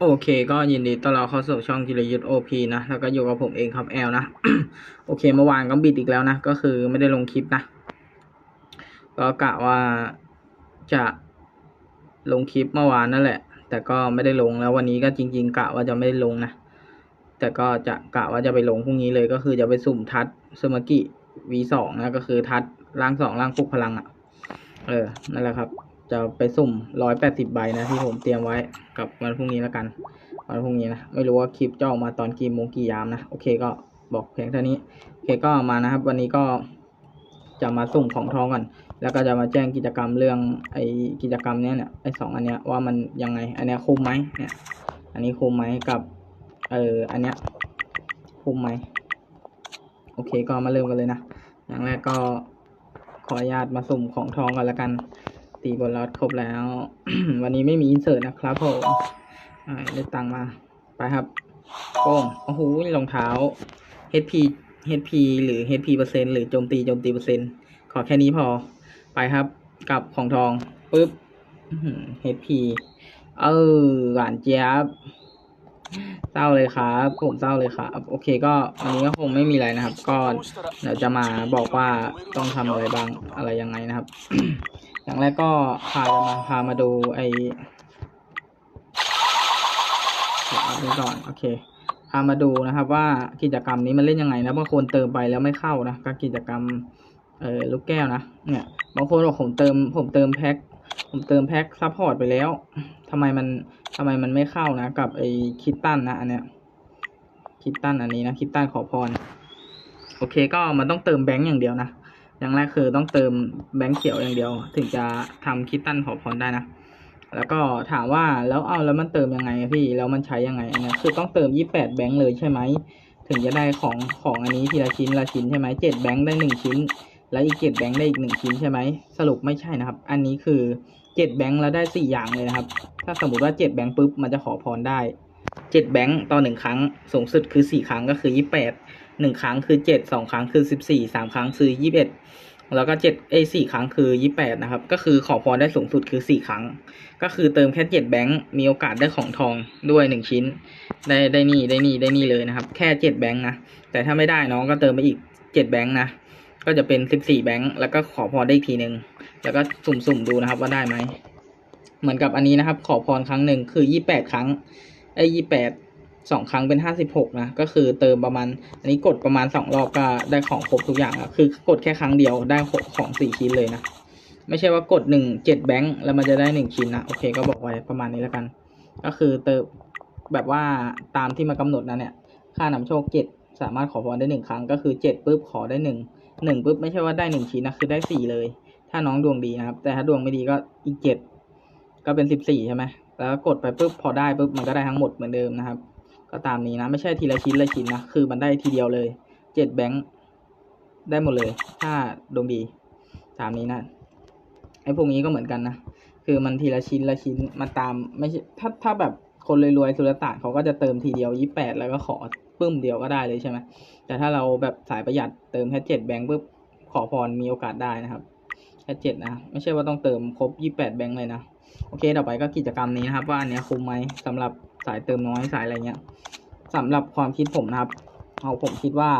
โอเคก็ยินดีต้อนรับเข้าสู่ช่องจิรยุทธ์โอพีนะ แล้วก็อยู่กับผมเองครับแอลนะ โอเคเมื่อวานก็บิดอีกแล้วนะ ก็คือไม่ได้ลงคลิปนะ ก็กะว่าจะลงคลิปเมื่อวานนั่นแหละ แต่ก็ไม่ได้ลงแล้ววันนี้ก็จริง ๆ กะว่าจะไม่ได้ลงนะ แต่ก็จะกะว่าจะไปลงพรุ่งนี้เลยก็คือจะไปสุ่มทัดซูมากิ V2 นะ ก็คือทัดร่างสองร่างปลุกพลังอะ่ะ เออนั่นแหละครับ จะไปสุ่มร้อยแปดสิบใบนะที่ผมเตรียมไว้กับวันพรุ่งนี้แล้วกัน วันพรุ่งนี้นะ ไม่รู้ว่าคลิปจะออกมาตอนกี่โมงกี่ยามนะ โอเคก็บอกเพียงเท่านี้ โอเคก็มานะครับ วันนี้ก็จะมาสุ่มของทองก่อน แล้วก็จะมาแจ้งกิจกรรมเรื่องไอ้กิจกรรมเนี้ยเนี่ยไอ้สองอันเนี้ยว่ามันยังไง อันเนี้ยคุ้มไหมเนี่ย อันนี้คุ้มไหมกับเอออันเนี้ยคุ้มไหมโอเคก็มาเริ่มกันเลยนะ อย่างแรกก็ขออนุญาตมาสุ่มของทองกันละกัน ตีบนล็อตครบแล้ว วันนี้ไม่มีอินเสิร์ตนะครับผมได้ตังมา ไปครับโป้งโอ้โหรองเท้า HP HP หรือ HP เปอร์เซ็นต์หรือโจมตีโจมตีเปอร์เซ็นต์ขอแค่นี้พอ ไปครับกับของทองปุ๊บ HP เออหวานเจี๊ยบเศร้าเลยครับผมเศร้าเลยครับโอเคก็วันนี้ก็คงไม่มีอะไรนะครับ ก็เดี๋ยวจะมาบอกว่าต้องทำอะไรบ้างอะไรยังไงนะครับ อย่างแรกก็พาจะมาพามาดูไอเดี๋ยวก่อนโอเคพามาดูนะครับว่ากิจกรรมนี้มันเล่นยังไงนะบางคนเติมไปแล้วไม่เข้านะก็กิจกรรมเออลูกแก้วนะเนี่ยบางคนบอกผมเติมผมเติมแพ็คผมเติมแพ็คซัพพอร์ตไปแล้วทำไมมันทำไมมันไม่เข้านะกับไอคิตตันนะอันเนี้ยคิตตันอันนี้นะคิตตันขอพรโอเคก็มันต้องเติมแบงค์อย่างเดียวนะ อย่างแรกคือต้องเติมแบงค์เขียวอย่างเดียว ถึงจะทำคิตตันขอพรได้นะ แล้วก็ถามว่าแล้วเอาแล้วมันเติมยังไงพี่แล้วมันใช้ยังไงอันเนี้ยคือต้องเติมยี่แปดแบงค์เลยใช่ไหมถึงจะได้ของของอันนี้ทีละชิ้นละชิ้นใช่ไหมเจ็ดแบงค์ได้หนึ่งชิ้น แล้วอีกเจ็ดแบงค์ได้อีกหนึ่งชิ้นใช่ไหมสรุปไม่ใช่นะครับ อันนี้คือเจ็ดแบงค์แล้วได้สี่อย่างเลยนะครับ ถ้าสมมติว่าเจ็ดแบงค์ปุ๊บมันจะขอพรได้เจ็ดแบงค์ต่อหนึ่งครั้งสูงสุดคือสี่ครั้งก็คือยี่แปด หนึ่งครั้งคือเจ็ดสองครั้งคือสิบสี่สามครั้งคือยี่สิบเอ็ดแล้วก็เจ็ดเอยสี่ครั้งคือยี่แปดนะครับ ก็คือขอพรได้สูงสุดคือสี่ครั้ง ก็คือเติมแค่เจ็ดแบงค์มีโอกาสได้ของทองด้วยหนึ่งชิ้น ได้ได้นี่ได้นี่ได้นี่เลยนะครับ แค่เจ็ดแบงค์นะแต่ถ้าไม่ได้น้องก็เติมไปอีกเจ็ดแบงค์นะก็จะเป็นสิบสี่แบงค์แล้วก็ขอพรได้อีกทีหนึ่งแล้วก็สุ่มๆดูนะครับว่าได้ไหมเหมือนกับอันนี้นะครับ ขอพรครั้งหนึ่งคือยี่แปดครั้งไอ้ยี่แปด สองครั้งเป็นห้าสิบหกนะ ก็คือเติมประมาณ อันนี้กดประมาณสองรอบก็ได้ของครบทุกอย่างอะคือกดแค่ครั้งเดียวได้ของสี่ชิ้นเลยนะ ไม่ใช่ว่ากดหนึ่งเจ็ดแบงค์แล้วมันจะได้หนึ่งชิ้นนะ โอเคก็บอกไว้ประมาณนี้แล้วกัน ก็คือเติมแบบว่าตามที่มากำหนดนะเนี่ย ค่านำโชคเจ็ดสามารถขอพรได้หนึ่งครั้ง ก็คือเจ็ดปุ๊บขอได้หนึ่งหนึ่งปุ๊บไม่ใช่ว่าได้หนึ่งชิ้นนะคือได้สี่เลย ถ้าน้องดวงดีนะครับ แต่ถ้าดวงไม่ดีก็อีกเจ็ดก็เป็นสิบสี่ใช่ไหมแล้วกดไปปุ๊บพอได้ปุ๊บมันก็ได้ทั้งหมดเหมือนเดิมนะครับ ก็ตามนี้นะ ไม่ใช่ทีละชิ้นละชิ้นนะ คือมันได้ทีเดียวเลยเจ็ดแบงค์ได้หมดเลย ถ้าดวงดีตามนี้นะไอ้พวกนี้ก็เหมือนกันนะ คือมันทีละชิ้นละชิ้นมาตามไม่ใช่ถ้าถ้าแบบคนรวยๆสุลต่านเขาก็จะเติมทีเดียวยี่แปดแล้วก็ขอปึ้มเดียวก็ได้เลยใช่ไหมแต่ถ้าเราแบบสายประหยัดเติมแค่เจ็ดแบงค์ปุ๊บขอพรมีโอกาสได้นะครับแค่เจ็ดนะ ไม่ใช่ว่าต้องเติมครบยี่แปดแบงค์เลยนะ โอเคต่อไปก็กิจกรรมนี้นะครับ ว่าอันเนี้ยคุ้มไหมสำหรับสายเติมน้อยสายอะไรเงี้ยสำหรับความคิดผมนะครับ เอาผมคิดว่า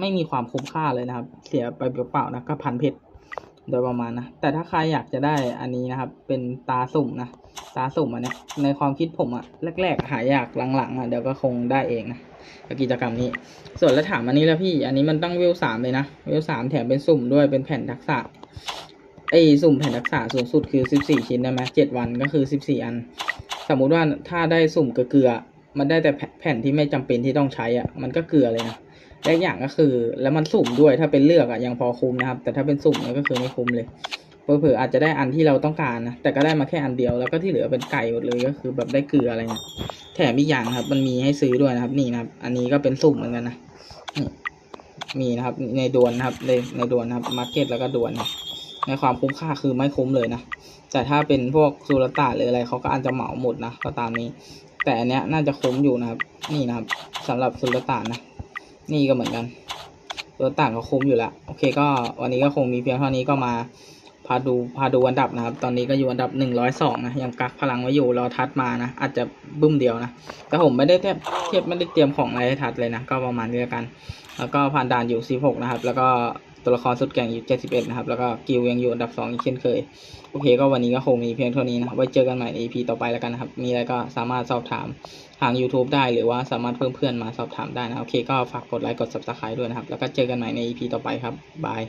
ไม่มีความคุ้มค่าเลยนะครับ เสียไปเปล่าๆนะก็พันเพชรโดยประมาณนะ แต่ถ้าใครอยากจะได้อันนี้นะครับ เป็นตาสุ่มนะ ตาสุ่มอันเนี้ยในความคิดผมอะแรกๆ หายากหลังๆอะเดี๋ยวก็คงได้เองนะกับกิจกรรมนี้ ส่วนแล้วถามอันนี้แล้วพี่ อันนี้มันต้องเวลสามเลยนะ เวลสามแถมเป็นสุ่มด้วยเป็นแผ่นทักษะ ไอ้สุ่มแผ่นทักษะสูงสุดคือสิบสี่ชิ้นได้ไหมเจ็ดวันก็คือสิบสี่อัน สมมุติว่าถ้าได้สุ่มเกลือ มันได้แต่แผ่นที่ไม่จำเป็นที่ต้องใช้อะ มันก็เกลือเลยนะและอีกอย่างก็คือ แล้วมันสุ่มด้วยถ้าเป็นเลือกอะยังพอคุ้มนะครับ แต่ถ้าเป็นสุ่มเนี่ยก็คือไม่คุ้มเลยเผลอๆอาจจะได้อันที่เราต้องการนะ แต่ก็ได้มาแค่อันเดียว แล้วก็ที่เหลือเป็นไก่หมดเลยก็คือแบบได้เกลืออะไรเงี้ย แถมอีกอย่างครับ มันมีให้ซื้อด้วยนะครับ นี่นะครับ อันนี้ก็เป็นสุ่มเหมือนกันนะ มีนะครับ ในดวนนะครับในในดวนนะครับ มาร์เก็ตแล้วก็ดวนนะ ในความคุ้มค่าคือไม่คุ้มเลยนะ แต่ถ้าเป็นพวกสุรตาหรืออะไรเขาก็อาจจะเหมาหมดนะก็ตามนี้ แต่อันเนี้ยน่าจะคุ้มอยู่นะครับ นี่นะครับสำหรับสุรตานะ นี่ก็เหมือนกันสุรตานเขาคุ้มอยู่แล้วโอเคก็วันนี้ก็คงมีเพียงเท่านี้ก็มาพาดูพาดูอันดับนะครับ ตอนนี้ก็อยู่อันดับหนึ่งร้อยสองนะ ยังกักพลังไว้อยู่รอทัดมานะ อาจจะบึ้มเดียวนะ แต่ผมไม่ได้เทียบเทียบไม่ได้เตรียมของอะไรให้ทัดเลยนะ ก็ประมาณนี้แล้วกัน แล้วก็ผ่านด่านอยู่สิบหกนะครับ แล้วก็ ตัวละครสุดแก่งอยู่เจ็ดสิบเอ็ดนะครับ แล้วก็กิลยังอยู่อันดับสองอีกเช่นเคย โอเค ก็วันนี้ก็คงมีเพียงเท่านี้นะครับ ไว้เจอกันใหม่ใน EP ต่อไปแล้วกันนะครับ มีอะไรก็สามารถสอบถามทาง YouTube ได้ หรือว่าสามารถเพิ่มเพื่อนมาสอบถามได้นะโอเค ก็ฝากกดไลค์ กด Subscribe ด้วยนะครับ แล้วก็เจอกันใหม่ใน EP ต่อไปครับบาย